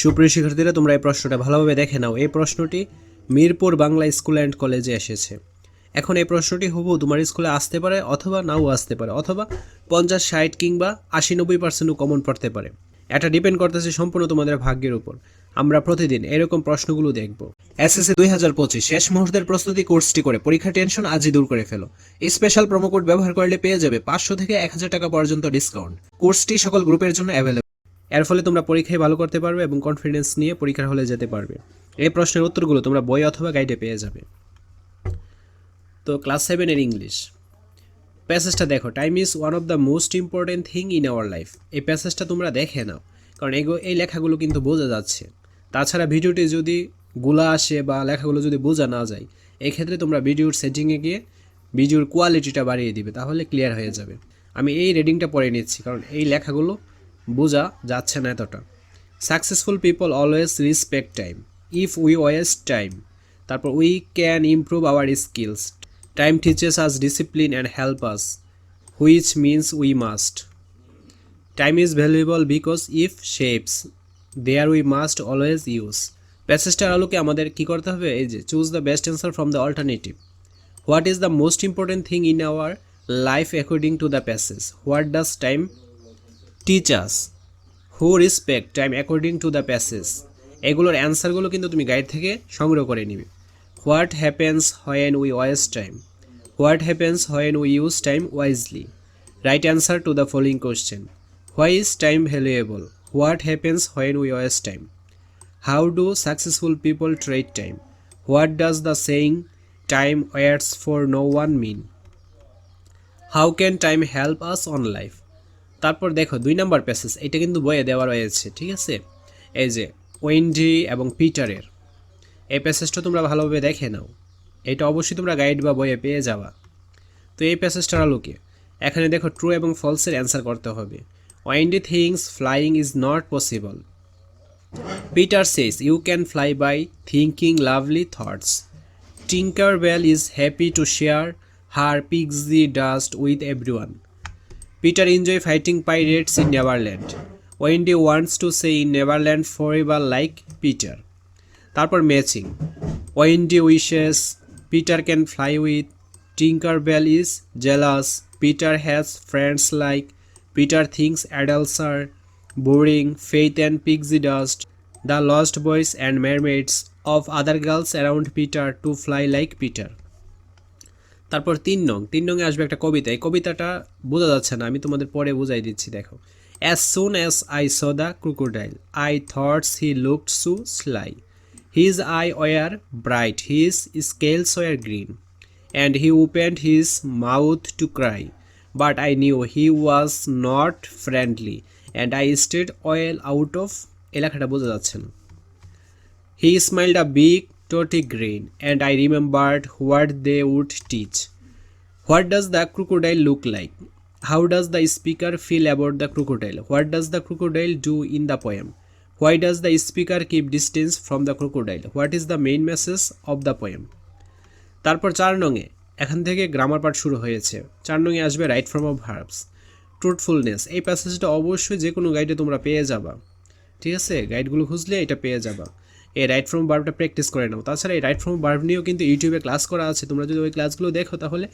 সুপ্রিয় শিক্ষার্থীরা তোমরা এই প্রশ্নটা ভালোভাবে দেখে নাও এই প্রশ্নটি মিরপুর বাংলা স্কুল অ্যান্ড কলেজে এসেছে এখন এই প্রশ্নটি হবু তোমার স্কুলে আসতে পারে অথবা নাও আসতে পারে অথবা পঞ্চাশ ষাট কিংবা আশি নব্বই পার্সেন্টও কমন পড়তে পারে এটা ডিপেন্ড করতেছে সম্পূর্ণ তোমাদের ভাগ্যের উপর আমরা প্রতিদিন এরকম প্রশ্নগুলো দেখব এ দুই হাজার পঁচিশ শেষ মুহূর্তের প্রস্তুতি কোর্সটি করে পরীক্ষা টেনশন আজই দূর করে ফেলো স্পেশাল প্রোমো কোড ব্যবহার করলে পেয়ে যাবে পাঁচশো থেকে এক হাজার টাকা পর্যন্ত ডিসকাউন্ট কোর্সটি সকল গ্রুপের জন্য অ্যাভেলেবল এর ফলে তোমরা পরীক্ষায় ভালো করতে পারবে এবং কনফিডেন্স নিয়ে পরীক্ষার হলে যেতে পারবে এই প্রশ্নের উত্তরগুলো তোমরা বই অথবা গাইডে পেয়ে যাবে তো ক্লাস সেভেনের ইংলিশ প্যাসেজটা দেখো time is one of the most important thing in our life এই প্যাসেজটা তোমরা দেখে নাও কারণ এগো এই লেখাগুলো কিন্তু বোঝা যাচ্ছে তাছাড়া ভিডিওটি যদি গুলা আসে বা লেখাগুলো যদি বোঝা না যায় এক্ষেত্রে তোমরা ভিডিওর সেটিংয়ে গিয়ে ভিডিওর কোয়ালিটিটা বাড়িয়ে দিবে তাহলে ক্লিয়ার হয়ে যাবে আমি এই রেডিংটা পড়ে নিচ্ছি কারণ এই লেখাগুলো বোঝা যাচ্ছে না এতটা successful people always respect time if we waste time তারপর we can improve our skills time teaches us discipline and help us which means we must time is valuable because if shapes their we must always use প্যাসেজটার আলোকে আমাদের কী করতে হবে এই যে choose the best answer from the alternative what is the most important thing in our life according to the passage what does time teachers who respect time according to the passage এগুলোর অ্যান্সারগুলো কিন্তু তুমি guide থেকে সংগ্রহ করে নিবে what happens when we waste time what happens when we use time wisely write answer to the following question why is time valuable what happens when we waste time how do successful people treat time what does the saying time waits for no one mean how can time help us on life তারপর দেখো দুই number passage এটা কিন্তু বইয়ে দেওয়া রয়েছে ঠিক আছে এই যে ওয়েন্ডি এবং পিটারের এই প্যাসেজটা তোমরা ভালোভাবে দেখে নাও এটা অবশ্যই তোমরা গাইড বা বইয়ে পেয়ে যাওয়া তো এই প্যাসেজটার আলোকে এখানে দেখো ট্রু এবং ফলসের অ্যান্সার করতে হবে Wendy thinks flying is not possible Peter says you can fly by thinking lovely thoughts Tinker Bell is happy to share her pixie dust with everyone Peter enjoys fighting pirates in Neverland. Wendy wants to stay in Neverland forever like Peter. তারপর matching Wendy wishes Peter can fly with. Tinkerbell is jealous. Peter has friends like. Peter thinks adults are boring. Faith and Pixie Dust, the Lost Boys and mermaids of other girls around Peter to fly like Peter. তারপর তিন নং তিন নঙে আসবে একটা কবিতা এই কবিতাটা বোঝা যাচ্ছে না আমি তোমাদের পরে বোঝাই দিচ্ছি দেখো as soon as I saw the crocodile I thoughts he look so sly his eye were bright his scales were green and he opened his mouth to cry but I knew he was not friendly and I stayed well out of এলাকাটা বোঝা যাচ্ছে না he smiled a big Totty Green, and I remembered what they would teach. What does the crocodile look like? How does the speaker feel about the crocodile? What does the crocodile do in the poem? Why does the speaker keep distance from the crocodile? What is the main message of the poem? তারপর চার নঙে এখান থেকে grammar পাঠ শুরু হয়েছে চার নঙে আসবে right form of verbs truthfulness এই প্যাসেজটা অবশ্যই যে কোনো গাইডে তোমরা পেয়ে যাবা ঠিক আছে গাইডগুলো খুঁজলে এটা পেয়ে যাবা এই রাইট ফ্রম বার্বটা প্র্যাকটিস করে নাও তাছাড়া এই রাইট ফ্রম বার্ব নিয়েও কিন্তু ইউটিউবে ক্লাস করা আছে তোমরা যদি ওই ক্লাসগুলো দেখো তাহলে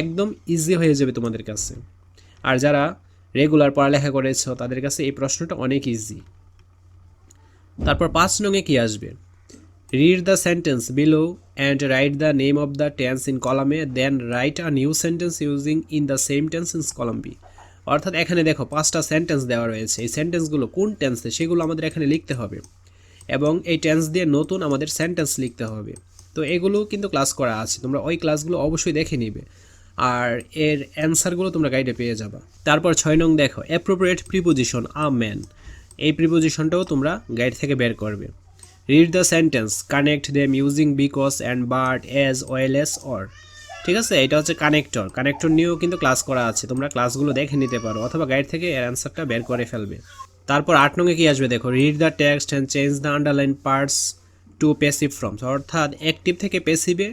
একদম ইজি হয়ে যাবে তোমাদের কাছে আর যারা রেগুলার পড়ালেখা করেছ তাদের কাছে এই প্রশ্নটা অনেক ইজি তারপর পাঁচ নঙে কি আসবে read the sentence below and write the name of the tense in কলামে then write a new sentence using in the same tense in column B অর্থাৎ এখানে দেখো পাঁচটা সেন্টেন্স দেওয়া রয়েছে এই সেন্টেন্সগুলো কোন টেন্সে সেগুলো আমাদের এখানে লিখতে হবে এবং এই টেন্স দিয়ে নতুন আমাদের সেন্টেন্স লিখতে হবে তো এগুলো কিন্তু ক্লাস করা আছে তোমরা ওই ক্লাসগুলো অবশ্যই দেখে নিবে আর এর অ্যান্সারগুলো তোমরা গাইডে পেয়ে যাবা তারপর ছয় নং দেখো অ্যাপ্রোপ্রিয়েট প্রিপোজিশন আ ম্যান এই প্রিপোজিশনটাও তোমরা গাইড থেকে বের করবে read the sentence connect them using because and but as well as or ঠিক আছে এটা হচ্ছে কানেক্টর কানেক্টর নিয়েও কিন্তু ক্লাস করা আছে তোমরা ক্লাসগুলো দেখে নিতে পারো অথবা গাইড থেকে এর অ্যান্সারটা বের করে ফেলবে তারপর আট নঙ্গে কী আসবে দেখো read the text and change the underline parts to passive forms অর্থাৎ অ্যাক্টিভ থেকে পেসিভে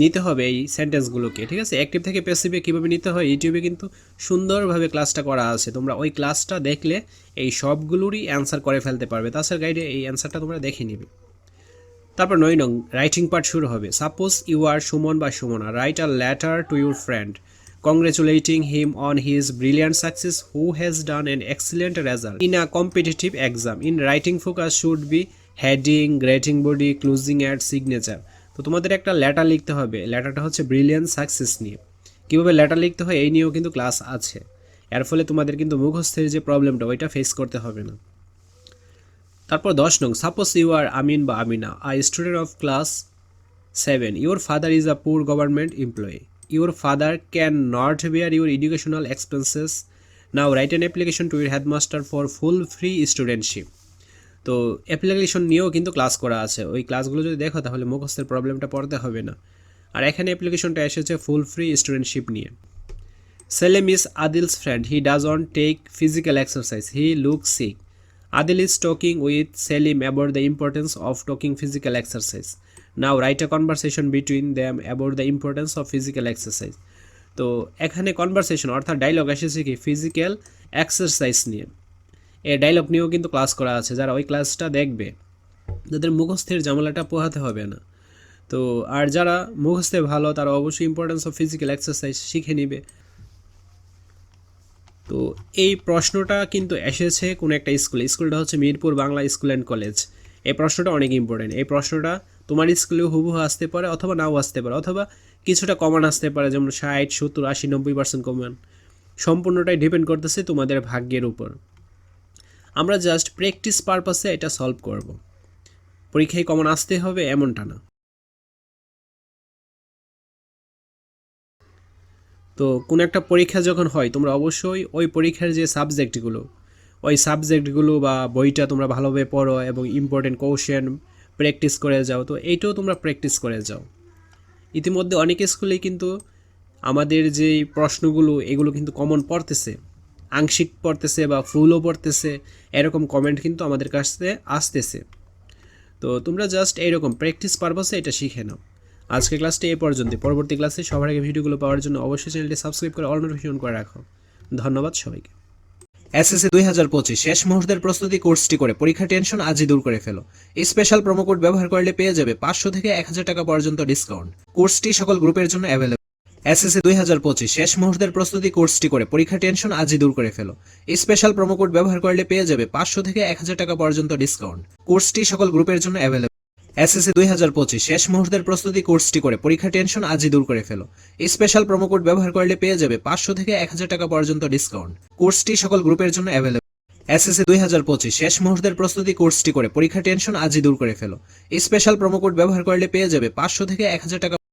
নিতে হবে এই সেন্টেন্সগুলোকে ঠিক আছে অ্যাক্টিভ থেকে পেসিভে কীভাবে নিতে হয় ইউটিউবে কিন্তু সুন্দরভাবে ক্লাসটা করা আছে তোমরা ওই ক্লাসটা দেখলে এই সবগুলোরই অ্যান্সার করে ফেলতে পারবে তাছাড়া গাইডে এই অ্যান্সারটা তোমরা দেখে নিবে তারপর নয় নং রাইটিং পার্ট শুরু হবে সাপোজ ইউ আর সুমন বা Sumana write a letter to your friend congratulating him on his brilliant success who has done an excellent result in a competitive exam. In writing focus should be heading, grading body, closing and signature. তো তোমাদের একটা letter লিখতে হবে লেটারটা হচ্ছে brilliant success নিয়ে কীভাবে letter লিখতে হয় এই নিয়েও কিন্তু ক্লাস আছে এর ফলে তোমাদের কিন্তু মুখস্থের যে প্রবলেমটা ওইটা ফেস করতে হবে না তারপর দশ নং সাপোজ ইউ আর আমিন বা Amina I student of class seven your father is a poor government employee your father can not bear your educational expenses now write an application to your headmaster for full free studentship তো application নিয়েও কিন্তু class করা আছে ওই ক্লাসগুলো যদি দেখো তাহলে মুখস্থের প্রবলেমটা পড়তে হবে না আর এখানে অ্যাপ্লিকেশনটা এসেছে ফুল ফ্রি স্টুডেন্টশিপ নিয়ে Selim is Adil's friend he doesn't take physical exercise he look sick Adil is talking with Selim about the importance of talking physical exercise now write a conversation between them about the importance of physical exercise তো এখানে conversation অর্থাৎ dialogue এসেছে কি physical exercise নিয়ে a dialogue নিয়েও কিন্তু class করা আছে যারা ওই ক্লাসটা দেখবে তাদের মুখস্থের জামলাটা পোহাতে হবে না তো আর যারা মুখস্থে ভালো তারা অবশ্যই ইম্পর্টেন্স অফ ফিজিক্যাল এক্সারসাইজ শিখে নিবে তো এই প্রশ্নটা কিন্তু এসেছে কোনো একটা স্কুলে স্কুলটা হচ্ছে Mirpur Bangla school and college এই প্রশ্নটা অনেক ইম্পর্টেন্ট এই প্রশ্নটা তোমার স্কুলেও হুবহু আসতে পারে অথবা নাও আসতে পারে অথবা কিছুটা কমান আসতে পারে যেমন ষাট সত্তর আশি নব্বই পার্সেন্ট কমান সম্পূর্ণটাই ডিপেন্ড করতেছে তোমাদের ভাগ্যের উপর আমরা জাস্ট প্র্যাকটিস পারপাসে এটা সলভ করব পরীক্ষায় কমন আসতে হবে এমনটা না তো কোনো একটা পরীক্ষা যখন হয় তোমরা অবশ্যই ওই পরীক্ষার যে সাবজেক্টগুলো ওই সাবজেক্টগুলো বা বইটা তোমরা ভালোভাবে পড়ো এবং ইম্পর্টেন্ট কোশ্চেন প্র্যাকটিস করে যাও তো এইটাও তোমরা প্র্যাকটিস করে যাও ইতিমধ্যে অনেক স্কুলেই কিন্তু আমাদের যে প্রশ্নগুলো এগুলো কিন্তু কমন পড়তেছে আংশিক পড়তেছে বা ফুলও পড়তেছে এরকম কমেন্ট কিন্তু আমাদের কাছে আসতেছে তো তোমরা জাস্ট এইরকম প্র্যাকটিস পারপাসে এটা শিখে নাও আজকে ক্লাসটি এ পর্যন্ত পরবর্তী ক্লাসে সবার আগে ভিডিওগুলো পাওয়ার জন্য অবশ্যই চ্যানেলটি সাবস্ক্রাইব করে অল নোটিফিকেশন করে রাখো ধন্যবাদ সবাইকে এসএসসি দুই হাজার পঁচিশ শেষ মুহূর্তের প্রস্তুতি কোর্সটি করে পরীক্ষা টেনশন আজই দূর করে ফেলো স্পেশাল প্রোমো কোড ব্যবহার করলে পেয়ে যাবে পাঁচশো থেকে এক হাজার টাকা পর্যন্ত ডিসকাউন্ট কোর্সটি সকল গ্রুপের জন্য অ্যাভেলেবল এসএসসি দুই হাজার পঁচিশ শেষ মুহূর্তের প্রস্তুতি কোর্সটি করে পরীক্ষা টেনশন আজই দূর করে ফেলো স্পেশাল প্রোমো কোড ব্যবহার করলে পেয়ে যাবে পাঁচশো থেকে এক হাজার টাকা পর্যন্ত ডিসকাউন্ট কোর্সটি সকল গ্রুপের জন্য অ্যাভেলেবল এসএসসি দুই হাজার পঁচিশ শেষ মুহূর্তের প্রস্তুতি কোর্সটি করে পরীক্ষা টেনশন আজই দূর করে ফেলো স্পেশাল প্রোমো কোড ব্যবহার করলে পেয়ে যাবে পাঁচশো থেকে এক হাজার টাকা পর্যন্ত ডিসকাউন্ট কোর্সটি সকল গ্রুপের জন্য অ্যাভেলেবল এসএসসি দুই হাজার পঁচিশ শেষ মুহূর্তের প্রস্তুতি কোর্সটি করে পরীক্ষা টেনশন আজই দূর করে ফেলো স্পেশাল প্রোমো কোড ব্যবহার করলে পেয়ে যাবে পাঁচশো থেকে এক হাজার টাকা